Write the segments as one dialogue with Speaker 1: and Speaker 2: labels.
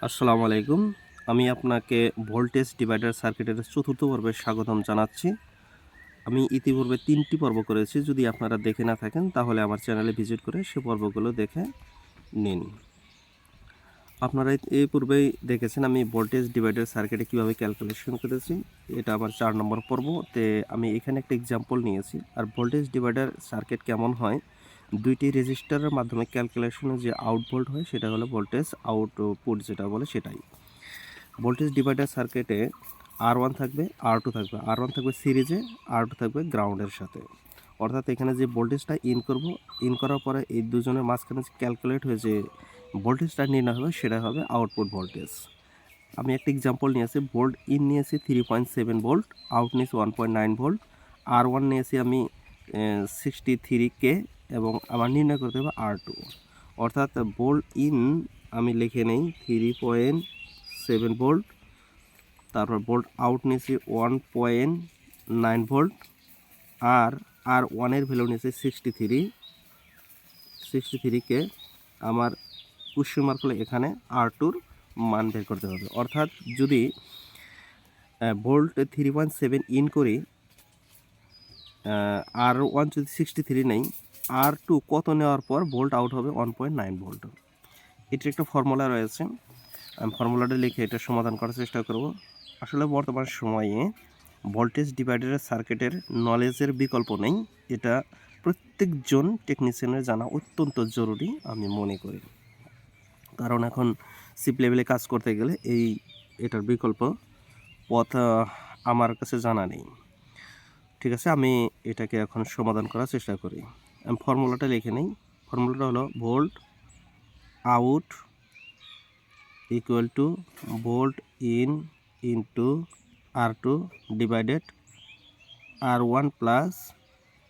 Speaker 1: আসসালামু আলাইকুম। আমি আপনাকে ভোল্টেজ ডিভাইডার সার্কিটের চতুর্থ পর্বে স্বাগতম জানাচ্ছি। আমি ইতিপূর্বে তিনটি পর্ব করেছি, যদি আপনারা দেখে না থাকেন, তাহলে আমার চ্যানেলে ভিজিট করে সে পর্বগুলো দেখে নিন। আপনারা এই- পূর্বেই দেখেছেন আমি ভোল্টেজ ডিভাইডার সার্কিটে কীভাবে ক্যালকুলেশন করেছি। এটা আমার চার নম্বর পর্ব। তে আমি এখানে একটা এক্সাম্পল নিয়েছি। আর ভোল্টেজ ডিভাইডার সার্কিট কেমন হয় দুইটি রেজিস্টারের মাধ্যমে ক্যালকুলেশনে যে আউট ভোল্ট হয়, সেটা হলো ভোল্টেজ আউটপুট যেটা বলে সেটাই। ভোল্টেজ ডিভাইডার সার্কিটে আর ওয়ান থাকবে আর টু থাকবে। আর ওয়ান থাকবে সিরিজে আর টু থাকবে গ্রাউন্ডের সাথে। অর্থাৎ এখানে যে ভোল্টেজটা ইন করব ইন করার পরে এই দুজনের মাঝখানে যে ক্যালকুলেট হয়ে যে ভোল্টেজটা নির্ণয় হবে, সেটা হবে আউটপুট ভোল্টেজ আমি একটা এক্সাম্পল নিয়েছি ভোল্ট ইন নিয়েছি three point seven volt out নিয়েছি one point nine volt R one নিয়ে নিয়েছি আমি সিক্সটি থ্রি কে এবং আমার নির্ণয় করতে হবে আর টু অর্থাৎ ভোল্ট ইন আমি লিখে নেই থ্রি পয়েন্ট সেভেন ভোল্ট তারপর ভোল্ট আউট নিয়েছি ওয়ান পয়েন্ট নাইন ভোল্ট আর আর ওয়ানের ভ্যালু নিয়েছি সিক্সটি থ্রি সিক্সটি থ্রিকে আমার কুশ্চন মার্ক হলে এখানে আর টুর মান বের করতে হবে। অর্থাৎ যদি volt three point seven in করি আর ওয়ান যদি সিক্সটি থ্রি নেই। আর টু কত নেওয়ার পর ভোল্ট আউট হবে ওয়ান পয়েন্ট নাইন ভোল্ট এটির একটা ফর্মুলা রয়েছে। আমি ফর্মুলাটা লিখে এটা সমাধান করার চেষ্টা করব। আসলে বর্তমান সময়ে ভোল্টেজ ডিভাইডারের সার্কিটের নলেজের বিকল্প নেই। এটা প্রত্যেকজন টেকনিশিয়ানের জানা অত্যন্ত জরুরি, আমি মনে করি। কারণ এখন সিপ লেভেলে কাজ করতে গেলে এই এটার বিকল্প পথ আমার কাছে জানা নেই। ঠিক আছে, আমি এটাকে এখন সমাধান করার চেষ্টা করি। আমি ফর্মুলাটা লিখে নিই। ফর্মুলাটা হলো volt out equal to volt in into R two divided R one plus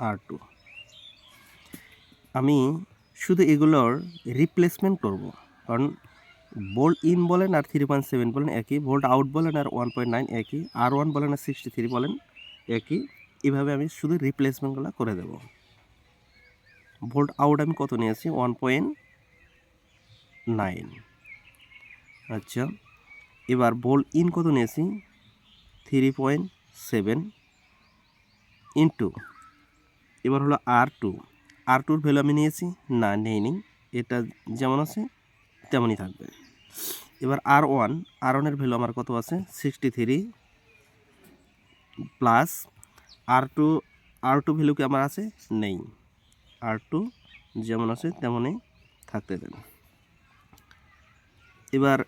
Speaker 1: R two. আমি শুধু এগুলোর রিপ্লেসমেন্ট করব। কারণ ভোল্ট ইন বলেন আর থ্রি পয়েন্ট সেভেন বলেন একই ভোল্ট আউট বলেন আর ওয়ান পয়েন্ট নাইন একই, আর ওয়ান বলেন আর সিক্সটি থ্রি বলেন একই। এভাবে আমি শুধু রিপ্লেসমেন্টগুলো করে দেব। ভোল্ট আউট আমি কত নিয়েছি? ওয়ান পয়েন্ট নাইন আচ্ছা এবার ভোল্ট ইন কত নিয়েছি? থ্রি পয়েন্ট সেভেন ইন্টু এবার হলো আর টু আর টুর ভ্যালু আমি নিয়েছি? না নেই নেইনি। এটা যেমন আছে, তেমনই থাকবে। এবার আর ওয়ান আর ওয়ানের ভ্যালু আমার কত আছে? Sixty three plus R two R two value কি আমার আছে? নেই। আর টু যেমন আছে তেমনই থাকতে দেন এবার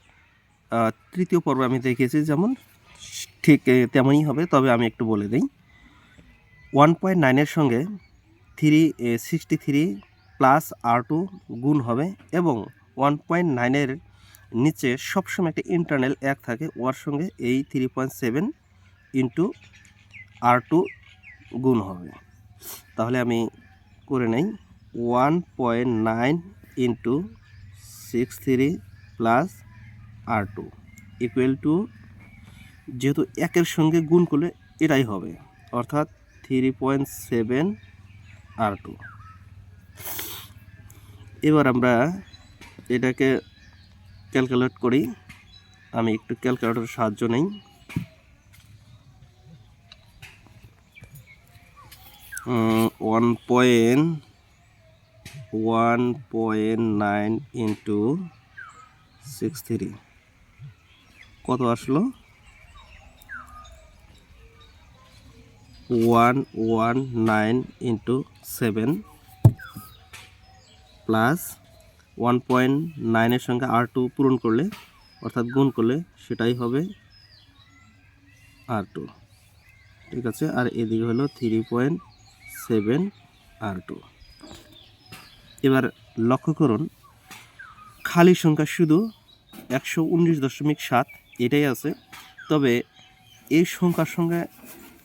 Speaker 1: তৃতীয় পর্ব আমি দেখিয়েছি যেমন ঠিক তেমনই হবে, তবে আমি একটু বলে দিই। ওয়ান পয়েন্ট নাইনের সঙ্গে three sixty three plus R two গুণ হবে এবং ওয়ান পয়েন্ট নাইনের নিচে সবসময় একটা ইন্টারনাল এক থাকে, ওর সঙ্গে এই three point seven into R two গুণ হবে। তাহলে আমি করে নেই। One point nine into six three plus R two equal to, যেহেতু একের সঙ্গে গুণ করলে এটাই হবে, অর্থাৎ three point seven R two. এবার আমরা এটাকে ক্যালকুলেট করি। আমি একটু ক্যালকুলেটর সাহায্য নেই। One point one point nine into six three কত আসলো? One one nine into seven plus one point নাইনের সঙ্গে আর টু পূরণ করলে, অর্থাৎ গুণ করলে সেটাই হবে আর টু ঠিক আছে? আর এদিকে হলো three point seven R two. এবার লক্ষ্য করুন, খালি সংখ্যা শুধু একশো উনিশ দশমিক সাত, এটাই আছে। তবে এই সংখ্যার সঙ্গে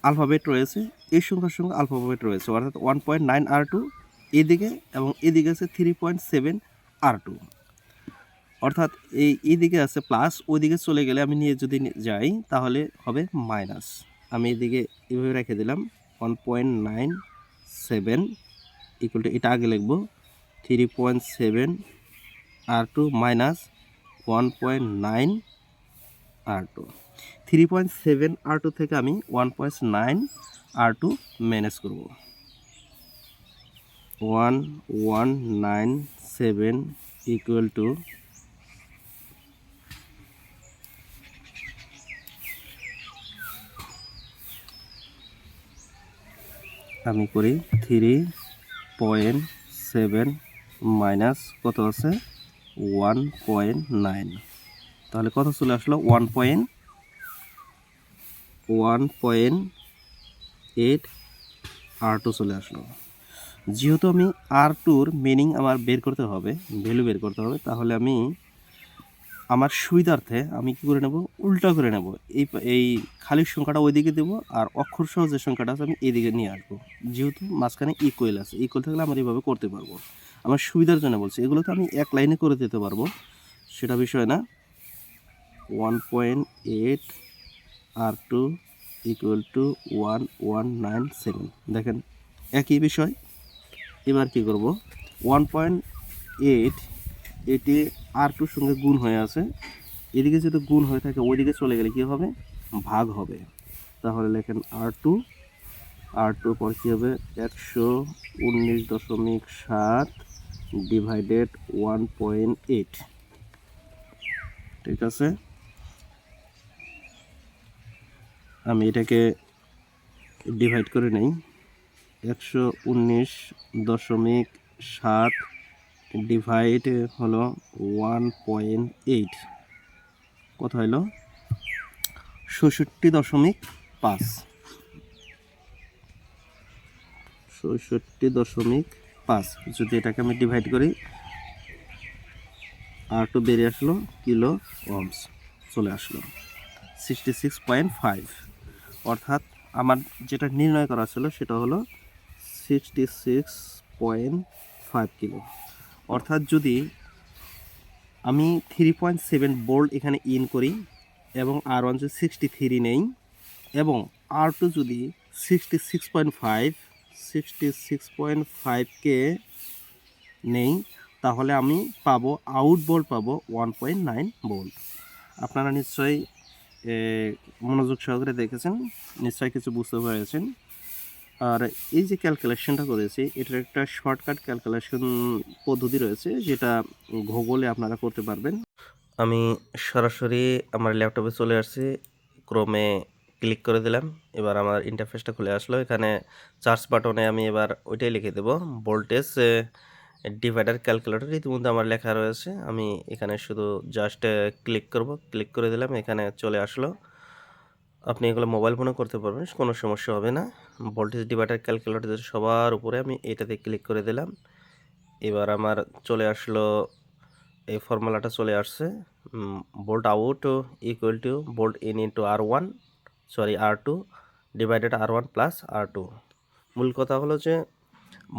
Speaker 1: আলফাবেট রয়েছে, এই সংখ্যার সঙ্গে আলফাবেট রয়েছে, অর্থাৎ one point nine R two এদিকে এবং এদিকে আছে three point seven R two অর্থাৎ এই এদিকে আছে প্লাস ওইদিকে চলে গেলে আমি নিয়ে যদি যাই, তাহলে হবে মাইনাস আমি এদিকে এভাবে রেখে দিলাম one point nine seven equal to এটা আগে লিখব three point seven R two minus one point nine R two three point seven R two থেকে আমি one point nine R two manage করব। One one nine seven equal to আমি করি three point seven minus কত আছে? One point nine তাহলে কত চলে আসলো? One point one point eight R two চলে আসলো। যেহেতু আমি আর টুর মিনিং আমার বের করতে হবে ভ্যালু বের করতে হবে, তাহলে আমি আমার সুবিধার্থে আমি কি করে নেব? উল্টা করে নেব। এই এই খালি সংখ্যাটা ওইদিকে দেবো আর অক্ষর সহ যে সংখ্যাটা আছে আমি এইদিকে নিয়ে আসব। যেহেতু মাঝখানে ইকুয়াল আছে। ইকুয়াল থাকলে আমার এইভাবে করতে পারব। আমার সুবিধার জন্য বলছি এগুলো তো আমি এক লাইনে করে দিতে পারব। সেটা বিষয় না। One point eight R two equal to one one nine seven দেখেন, একই বিষয়। এবার কি করব? ওয়ান পয়েন্ট এইট এটি আর টুর সঙ্গে গুণ হয়ে আছে। এদিকে যদি গুণ হয়ে থাকে, ওইদিকে চলে গেলে কী হবে? ভাগ হবে। তাহলে লেখেন আর টু আর টু পর কী হবে? একশো উনিশ দশমিক সাত ডিভাইডেড ওয়ান পয়েন্ট এইট ঠিক আছে? আমি এটাকে ডিভাইড করে নেই। একশো উনিশ দশমিক সাত ডিভাইড হলো ওয়ান পয়েন্ট এইট কত হলো ষষট্টি দশমিক পাঁচ। ষষট্টি দশমিক পাঁচ। যদি এটাকে আমি ডিভাইড করি, আর টু বেরিয়ে আসলো, কিলো ওমস চলে আসলো। সিক্সটি সিক্স পয়েন্ট ফাইভ অর্থাৎ আমার যেটা নির্ণয় করা ছিল, সেটা হলো sixty six point five kilo. অর্থাৎ যদি আমি থ্রি পয়েন্ট সেভেন বোল্ট এখানে ইন করি এবং আর ওয়ান যদি সিক্সটি থ্রি নেই, এবং আর টু যদি sixty six point five sixty six point ফাইভকে নেই, তাহলে আমি পাবো আউট বোল্ট পাবো ওয়ান পয়েন্ট নাইন বোল্ট আপনারা নিশ্চয়ই মনোযোগ সহকারে দেখেছেন, নিশ্চয়ই কিছু বুঝতে পেরেছেন। আর এই যে ক্যালকুলেশনটা করেছি, এটার একটা শর্টকাট ক্যালকুলেশন পদ্ধতি রয়েছে, যেটা গুগলে আপনারা করতে পারবেন। আমি সরাসরি আমার ল্যাপটপে চলে আসছি ক্রোমে ক্লিক করে দিলাম, এবার আমার ইন্টারফেসটা খুলে আসলো, এখানে চার্জ বাটনে আমি এবার ওইটাই লিখে দেবো ভোল্টেজ ডিভাইডার ক্যালকুলেটর ইতিমধ্যে আমার লেখা রয়েছে, আমি এখানে শুধু জাস্ট ক্লিক করব ক্লিক করে দিলাম, এখানে চলে আসলো। আপনি এগুলো মোবাইল ফোনে করতে পারবেন, কোনো সমস্যা হবে না। ভোল্টেজ ডিভাইডার ক্যালকুলেটর সবার উপরে আমি এটাতে ক্লিক করে দিলাম। এবার আমার চলে আসলো, এই ফর্মুলাটা চলে আসছে। Volt out equal to volt in into R one sorry R two divided R one plus R two মূল কথা হলো যে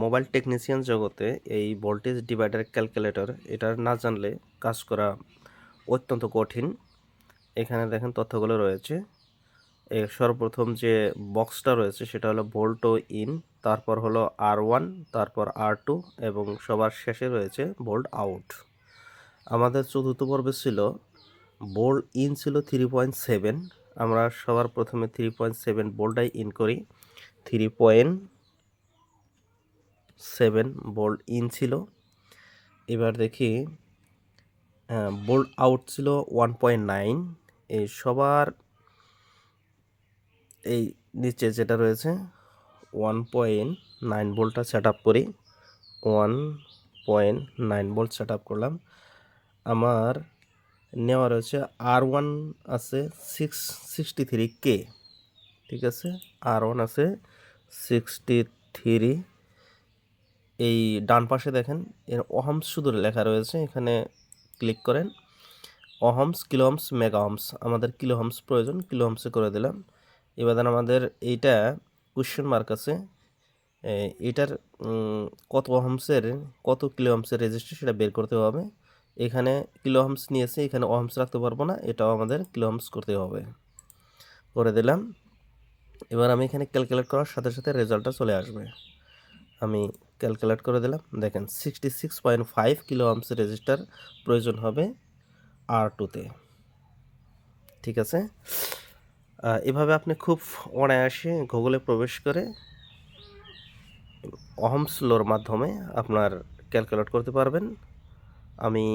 Speaker 1: মোবাইল টেকনিশিয়ান জগতে এই ভোল্টেজ ডিভাইডার ক্যালকুলেটর এটা না জানলে কাজ করা অত্যন্ত কঠিন। এখানে দেখেন তথ্যগুলো রয়েছে। সর্বপ্রথম যে বক্সটা রয়েছে সেটা হলো ভোল্ট ইন, তারপর হলো আর ওয়ান, তারপর আর টু এবং সবার শেষে রয়েছে ভোল্ট আউট। আমাদের চতুর্থ পর্বে ছিল, বোল্ট ইন ছিল থ্রি পয়েন্ট সেভেন, আমরা সবার প্রথমে থ্রি পয়েন্ট সেভেন বোল্টাই ইন করি। Three point seven volt in ছিল। এবার দেখি বোল্ট আউট ছিল ওয়ান পয়েন্ট নাইন, এই সবার এই নিচে যেটা রয়েছে ওয়ান পয়েন্ট নাইন ভোল্টটা সেট আপ করি। One point nine volt set up করলাম। আমার নেওয়া রয়েছে আর ওয়ান আছে সিক্স সিক্সটি থ্রি কে ঠিক আছে? আর ওয়ান আছে সিক্সটি থ্রি এই ডান পাশে দেখেন, এর অহমস শুধু লেখা রয়েছে, এখানে ক্লিক করেন। অহমস কিলোহমস মেগাহমস আমাদের কিলোহমস প্রয়োজন কিলোহমসে করে দিলাম। এবার আমাদের এইটা কোশ্চেন মার্ক আছে। এটার কত অহমসের কত কিলো অহমসের রেজিস্টার সেটা বের করতে হবে। এখানে কিলো অহমস নিয়েছে, এখানে অহমস রাখতে পারব না, এটাও আমাদের কিলো অহমস করতে হবে। করে দিলাম। এবার আমি এখানে ক্যালকুলেট করার সাথে সাথে রেজাল্টটা চলে আসবে। আমি ক্যালকুলেট করে দিলাম। দেখেন sixty six point five kilo অহমসের resistor প্রয়োজন হবে আর টুতে ঠিক আছে? এভাবে আপনি খুব অনায়াসে গুগলে প্রবেশ করে অহম স্লোর মাধ্যমে আপনার ক্যালকুলেট করতে পারবেন। আমি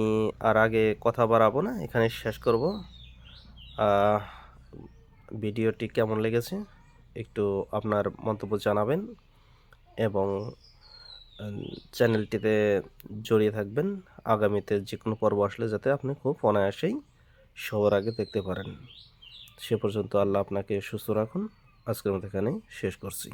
Speaker 1: আর আগে কথা বাড়াবো না এখানে শেষ করব। ভিডিওটি কেমন লেগেছে একটু আপনার মন্তব্য জানাবেন এবং চ্যানেলটিতে জড়িয়ে থাকবেন। আগামীতে যে কোনো পর্ব আসলে যাতে আপনি খুব অনায়াসেই সবার আগে দেখতে পারেন। সে পর্যন্ত আল্লাহ আপনাকে সুস্থ রাখুন। আজকের মতো এখানেই শেষ করছি।